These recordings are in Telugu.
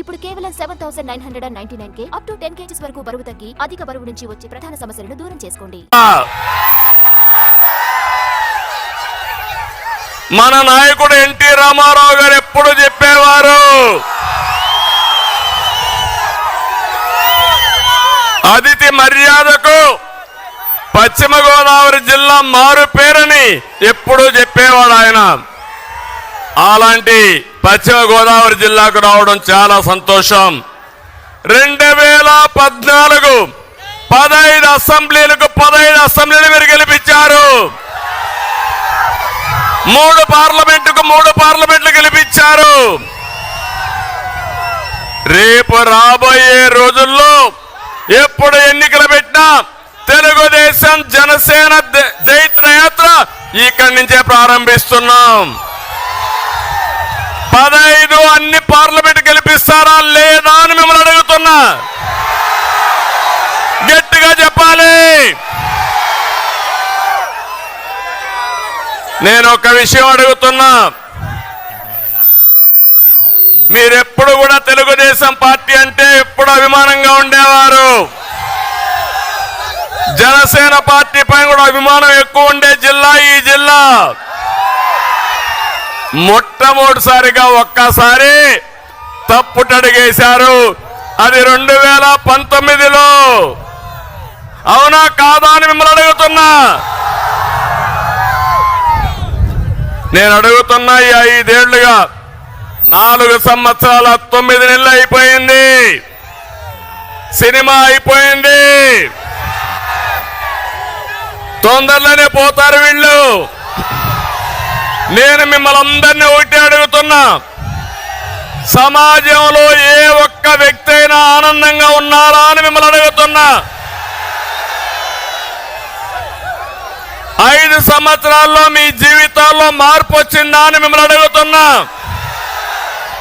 ఇప్పుడు కేవలం seven thousand nine hundred and ninety nine K up to ten KGs వరకు బరువు తగ్గి అధిక బరువు నుంచి వచ్చే ప్రధాన సమస్యలను దూరం చేసుకోండి. మన నాయకుడు ఎన్టీ రామారావు గారు ఎప్పుడు చెప్పేవారు? అతిథి మర్యాదకు పశ్చిమ గోదావరి జిల్లా మారు పేరని ఎప్పుడూ చెప్పేవాడు ఆయన. అలాంటి పశ్చిమ గోదావరి జిల్లాకు రావడం చాలా సంతోషం. రెండు వేల పద్నాలుగు పదహైదు అసెంబ్లీలకు పదహైదు అసెంబ్లీలు మీరు గెలిపించారు. మూడు పార్లమెంటుకు మూడు పార్లమెంట్లు గెలిపించారు. రేపు రాబోయే రోజుల్లో ఎప్పుడు ఎన్నికలు పెట్టినా తెలుగుదేశం జనసేన జైత్ర యాత్ర ఇక్కడి నుంచే ప్రారంభిస్తున్నాం. పదహైదు అన్ని పార్లమెంట్ గెలిపిస్తారా లేదా అని మిమ్మల్ని అడుగుతున్నా. గట్టిగా చెప్పాలి. నేను ఒక విషయం అడుగుతున్నా. మీరెప్పుడు కూడా తెలుగుదేశం పార్టీ అంటే ఎప్పుడు అభిమానంగా ఉండేవారు? జనసేన పార్టీ పైన కూడా అభిమానం ఎక్కువ ఉండే జిల్లా ఈ జిల్లా. మొట్టమొదటిసారిగా ఒక్కసారి తప్పుటడిగేశారు అది రెండు వేల పంతొమ్మిదిలో. అవునా కాదా అని మిమ్మల్ని అడుగుతున్నా. నేను అడుగుతున్నా ఈ ఐదేళ్ళుగా. నాలుగు సంవత్సరాల తొమ్మిది నెలలు అయిపోయింది. సినిమా అయిపోయింది. తొందరలోనే పోతారు వీళ్ళు. నేను మిమ్మల్ని అందరినీ ఒకటి అడుగుతున్నా. సమాజంలో ఏ ఒక్క వ్యక్తి అయినా ఆనందంగా ఉన్నారా అని మిమ్మల్ని అడుగుతున్నా. ఐదు సంవత్సరాల్లో మీ జీవితాల్లో మార్పు వచ్చిందా అని మిమ్మల్ని అడుగుతున్నా.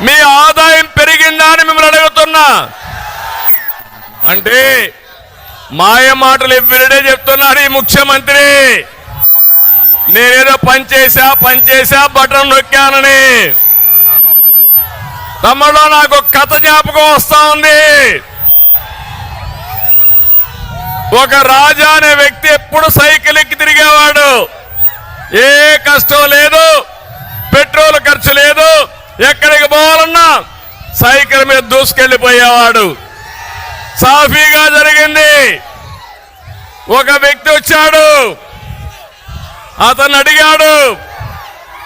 మీ ఆదాయం పెరిగిందా అని మిమ్మల్ని అడుగుతున్నా. అంటే మాయ మాటలు ఎవ్రీడే చెప్తున్నారు ఈ ముఖ్యమంత్రి. నేనేదో పనిచేసా పనిచేసా బటన్ నొక్కానని. తమ్ముడు నాకు కథ జ్ఞాపకం వస్తా ఉంది. ఒక రాజా అనే వ్యక్తి ఎప్పుడు సైకిల్ ఎక్కి తిరిగేవాడు. ఏ కష్టం లేదు పెట్రోల్ ఖర్చు లేదు ఎక్కడికి పోవాలన్నా సైకిల్ మీద దూసుకెళ్ళిపోయేవాడు. సాఫీగా జరిగింది. ఒక వ్యక్తి వచ్చాడు. అతను అడిగాడు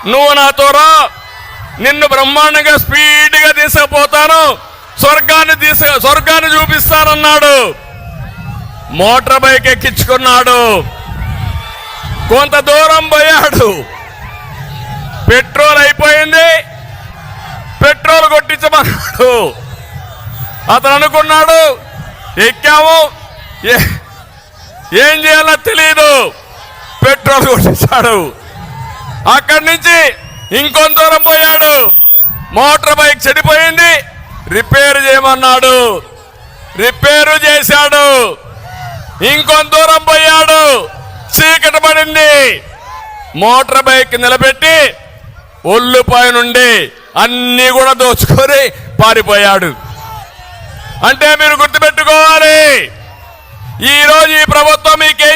నువ్వు నాతో రా నిన్ను బ్రహ్మాండంగా స్పీడ్గా తీసుకుపోతాను. స్వర్గాన్ని తీసు స్వర్గాన్ని చూపిస్తానన్నాడు. Motor bike ఎక్కించుకున్నాడు. కొంత దూరం పోయాడు. పెట్రోల్ అయిపోయింది. పెట్రోల్ కొట్టించమన్నాడు. అతను అనుకున్నాడు ఎక్కాము. ఏం చేయాలో తెలియదు పెట్రోల్ కొట్టించాడు అక్కడి నుంచి ఇంకొంత దూరం పోయాడు. మోటార్ బైక్ చెడిపోయింది. రిపేర్ చేయమన్నాడు. రిపేరు చేశాడు. ఇంకొంత దూరం పోయాడు. చీకటి పడింది. మోటార్ బైక్ నిలబెట్టి ఒళ్ళుపాయ నుండి అన్నీ కూడా దోచుకొని పారిపోయాడు. అంటే మీరు గుర్తుపెట్టుకోవాలి. ఈరోజు ఈ ప్రభుత్వం మీకు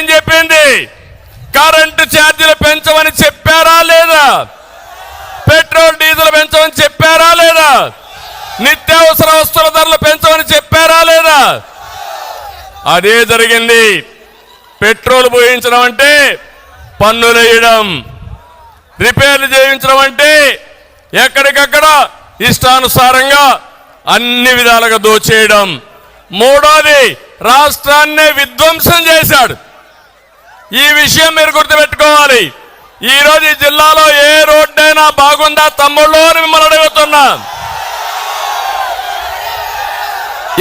కరెంటు ఛార్జీలు పెంచమని చెప్పారా లేదా? పెట్రోల్ డీజిల్ పెంచమని చెప్పారా లేదా? నిత్యావసర వస్తువుల ధరలు పెంచమని చెప్పారా లేదా? అదే జరిగింది. పెట్రోల్ పోయించడం అంటే పన్నులు వేయడం. రిపేర్లు చేయించడం అంటే ఎక్కడికక్కడ ఇష్టానుసారంగా అన్ని విధాలుగా దోచేయడం. మూడోది రాష్ట్రాన్నే విధ్వంసం చేశాడు. ఈ విషయం మీరు గుర్తుపెట్టుకోవాలి. ఈరోజు ఈ జిల్లాలో ఏ రోడ్డైనా బాగుందా తమ్ముళ్ళు అని మిమ్మల్ని అడుగుతున్నా.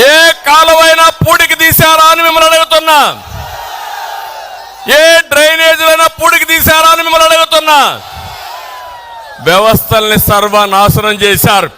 ఏ కాలువైనా పూడికి తీశారా అని మిమ్మల్ని అడుగుతున్నా. ఏ డ్రైనేజీలైనా పూడికి తీశారా అని మిమ్మల్ని అడుగుతున్నా. వ్యవస్థల్ని సర్వనాశనం చేశారు.